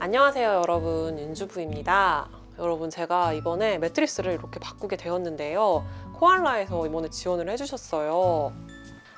안녕하세요 여러분. 윤주부입니다. 여러분 제가 이번에 매트리스를 이렇게 바꾸게 되었는데요. 코알라에서 이번에 지원을 해주셨어요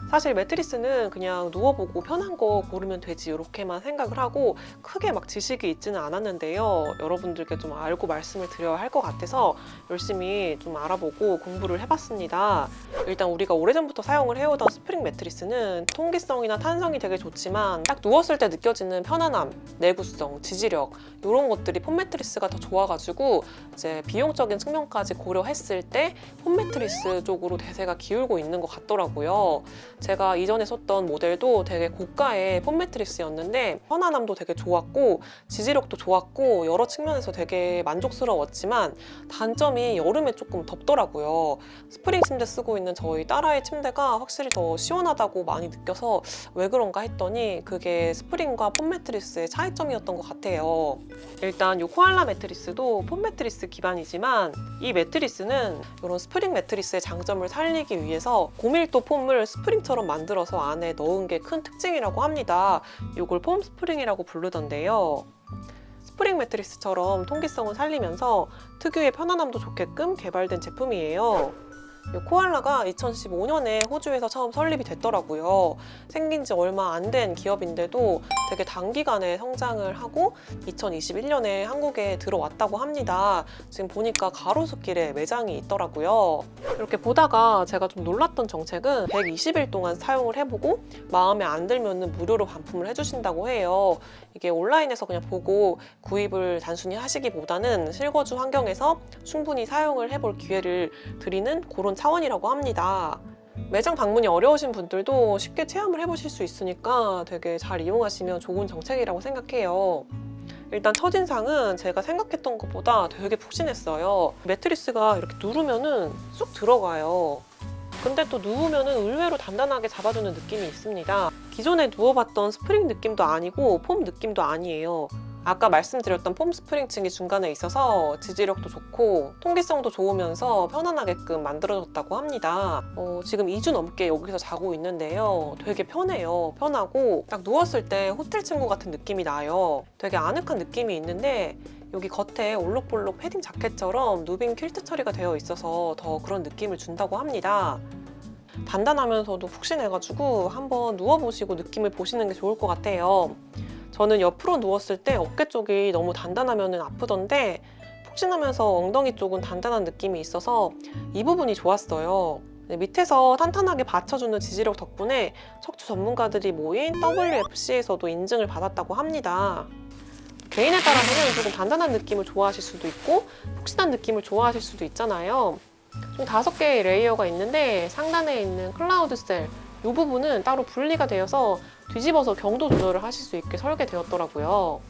사실 매트리스는 그냥 누워보고 편한 거 고르면 되지 이렇게만 생각을 하고 크게 막 지식이 있지는 않았는데요 여러분들께 좀 알고 말씀을 드려야 할 것 같아서 열심히 좀 알아보고 공부를 해봤습니다 일단 우리가 오래전부터 사용을 해오던 스프링 매트리스는 통기성이나 탄성이 되게 좋지만 딱 누웠을 때 느껴지는 편안함, 내구성, 지지력 이런 것들이 폼 매트리스가 더 좋아가지고 이제 비용적인 측면까지 고려했을 때 폼 매트리스 쪽으로 대세가 기울고 있는 것 같더라고요. 제가 이전에 썼던 모델도 되게 고가의 폼 매트리스였는데 편안함도 되게 좋았고 지지력도 좋았고 여러 측면에서 되게 만족스러웠지만 단점이 여름에 조금 덥더라고요. 스프링 침대 쓰고 있는 저희 딸아이 침대가 확실히 더 시원하다고 많이 느껴서 왜 그런가 했더니 그게 스프링과 폼 매트리스의 차이점이었던 것 같아요. 일단 이 코알라 매트리스도 폼 매트리스 기반이지만 이 매트리스는 이런 스프링 매트리스의 장점을 살리기 위해서 고밀도 폼을 스프링 처럼 만들어서 안에 넣은 게 큰 특징이라고 합니다. 이걸 폼 스프링이라고 부르던데요. 스프링 매트리스처럼 통기성을 살리면서 특유의 편안함도 좋게끔 개발된 제품이에요. 이 코알라가 2015년에 호주에서 처음 설립이 됐더라고요. 생긴 지 얼마 안 된 기업인데도 되게 단기간에 성장을 하고 2021년에 한국에 들어왔다고 합니다. 지금 보니까 가로수길에 매장이 있더라고요. 이렇게 보다가 제가 좀 놀랐던 정책은 120일 동안 사용을 해보고 마음에 안 들면 무료로 반품을 해주신다고 해요. 이게 온라인에서 그냥 보고 구입을 단순히 하시기보다는 실거주 환경에서 충분히 사용을 해볼 기회를 드리는 그런 차원이라고 합니다. 매장 방문이 어려우신 분들도 쉽게 체험을 해보실 수 있으니까 되게 잘 이용하시면 좋은 정책이라고 생각해요. 일단 첫인상은 제가 생각했던 것보다 되게 푹신했어요. 매트리스가 이렇게 누르면은 쑥 들어가요. 근데 또 누우면은 의외로 단단하게 잡아주는 느낌이 있습니다. 기존에 누워봤던 스프링 느낌도 아니고 폼 느낌도 아니에요. 아까 말씀드렸던 폼 스프링층이 중간에 있어서 지지력도 좋고 통기성도 좋으면서 편안하게끔 만들어졌다고 합니다. 어, 지금 2주 넘게 여기서 자고 있는데요. 되게 편해요. 편하고 딱 누웠을 때 호텔 친구 같은 느낌이 나요. 되게 아늑한 느낌이 있는데 여기 겉에 올록볼록 패딩 자켓처럼 누빙 퀼트 처리가 되어 있어서 더 그런 느낌을 준다고 합니다. 단단하면서도 푹신해가지고 한번 누워보시고 느낌을 보시는 게 좋을 것 같아요. 저는 옆으로 누웠을 때 어깨 쪽이 너무 단단하면 아프던데 푹신하면서 엉덩이 쪽은 단단한 느낌이 있어서 이 부분이 좋았어요. 네, 밑에서 탄탄하게 받쳐주는 지지력 덕분에 척추 전문가들이 모인 WFC에서도 인증을 받았다고 합니다. 개인에 따라서는 조금 단단한 느낌을 좋아하실 수도 있고 푹신한 느낌을 좋아하실 수도 있잖아요. 좀 다섯 개의 레이어가 있는데 상단에 있는 클라우드 셀 이 부분은 따로 분리가 되어서 뒤집어서 경도 조절을 하실 수 있게 설계되었더라고요.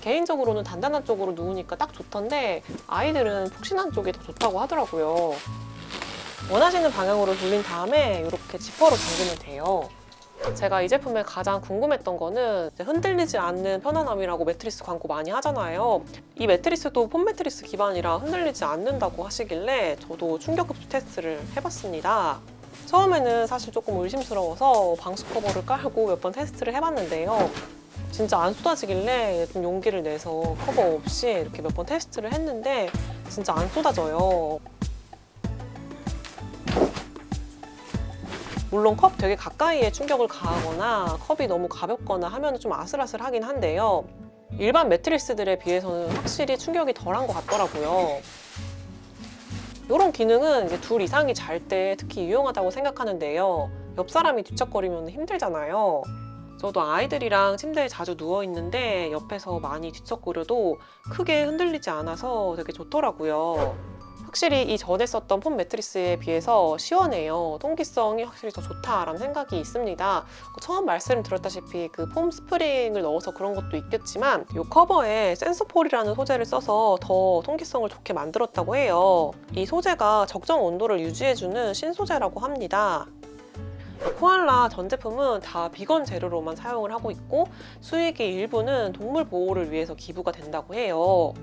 개인적으로는 단단한 쪽으로 누우니까 딱 좋던데 아이들은 푹신한 쪽이 더 좋다고 하더라고요. 원하시는 방향으로 돌린 다음에 이렇게 지퍼로 잠그면 돼요. 제가 이 제품에 가장 궁금했던 거는 흔들리지 않는 편안함이라고 매트리스 광고 많이 하잖아요. 이 매트리스도 폼 매트리스 기반이라 흔들리지 않는다고 하시길래 저도 충격흡수 테스트를 해봤습니다. 처음에는 사실 조금 의심스러워서 방수 커버를 깔고 몇 번 테스트를 해봤는데요. 진짜 안 쏟아지길래 좀 용기를 내서 커버 없이 이렇게 몇 번 테스트를 했는데 진짜 안 쏟아져요. 물론 컵 되게 가까이에 충격을 가하거나 컵이 너무 가볍거나 하면 좀 아슬아슬하긴 한데요. 일반 매트리스들에 비해서는 확실히 충격이 덜한 것 같더라고요. 이런 기능은 이제 둘 이상이 잘 때 특히 유용하다고 생각하는데요. 옆 사람이 뒤척거리면 힘들잖아요. 저도 아이들이랑 침대에 자주 누워 있는데 옆에서 많이 뒤척거려도 크게 흔들리지 않아서 되게 좋더라고요. 확실히 이 전에 썼던 폼 매트리스에 비해서 시원해요. 통기성이 확실히 더 좋다라는 생각이 있습니다. 처음 말씀드렸다시피 그 폼 스프링을 넣어서 그런 것도 있겠지만 이 커버에 센서폴이라는 소재를 써서 더 통기성을 좋게 만들었다고 해요. 이 소재가 적정 온도를 유지해주는 신소재라고 합니다. 코알라 전 제품은 다 비건 재료로만 사용을 하고 있고 수익의 일부는 동물 보호를 위해서 기부가 된다고 해요.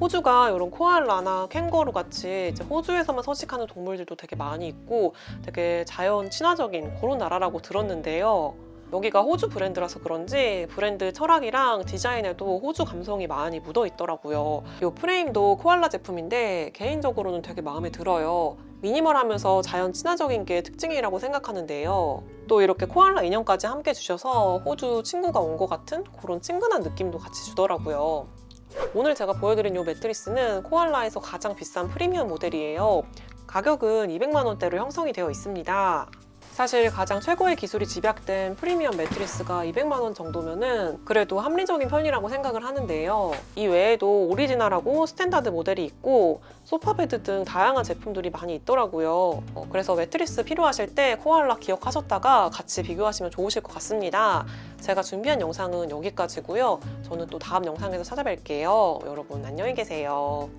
호주가 이런 코알라나 캥거루 같이 이제 호주에서만 서식하는 동물들도 되게 많이 있고 되게 자연 친화적인 그런 나라라고 들었는데요. 여기가 호주 브랜드라서 그런지 브랜드 철학이랑 디자인에도 호주 감성이 많이 묻어 있더라고요. 이 프레임도 코알라 제품인데 개인적으로는 되게 마음에 들어요. 미니멀하면서 자연 친화적인 게 특징이라고 생각하는데요. 또 이렇게 코알라 인형까지 함께 주셔서 호주 친구가 온 것 같은 그런 친근한 느낌도 같이 주더라고요. 오늘 제가 보여드린 이 매트리스는 코알라에서 가장 비싼 프리미엄 모델이에요. 가격은 200만 원대로 형성이 되어 있습니다. 사실 가장 최고의 기술이 집약된 프리미엄 매트리스가 200만 원 정도면은 그래도 합리적인 편이라고 생각을 하는데요. 이 외에도 오리지널하고 스탠다드 모델이 있고 소파 베드 등 다양한 제품들이 많이 있더라고요. 어, 그래서 매트리스 필요하실 때 코알라 기억하셨다가 같이 비교하시면 좋으실 것 같습니다. 제가 준비한 영상은 여기까지고요. 저는 또 다음 영상에서 찾아뵐게요. 여러분 안녕히 계세요.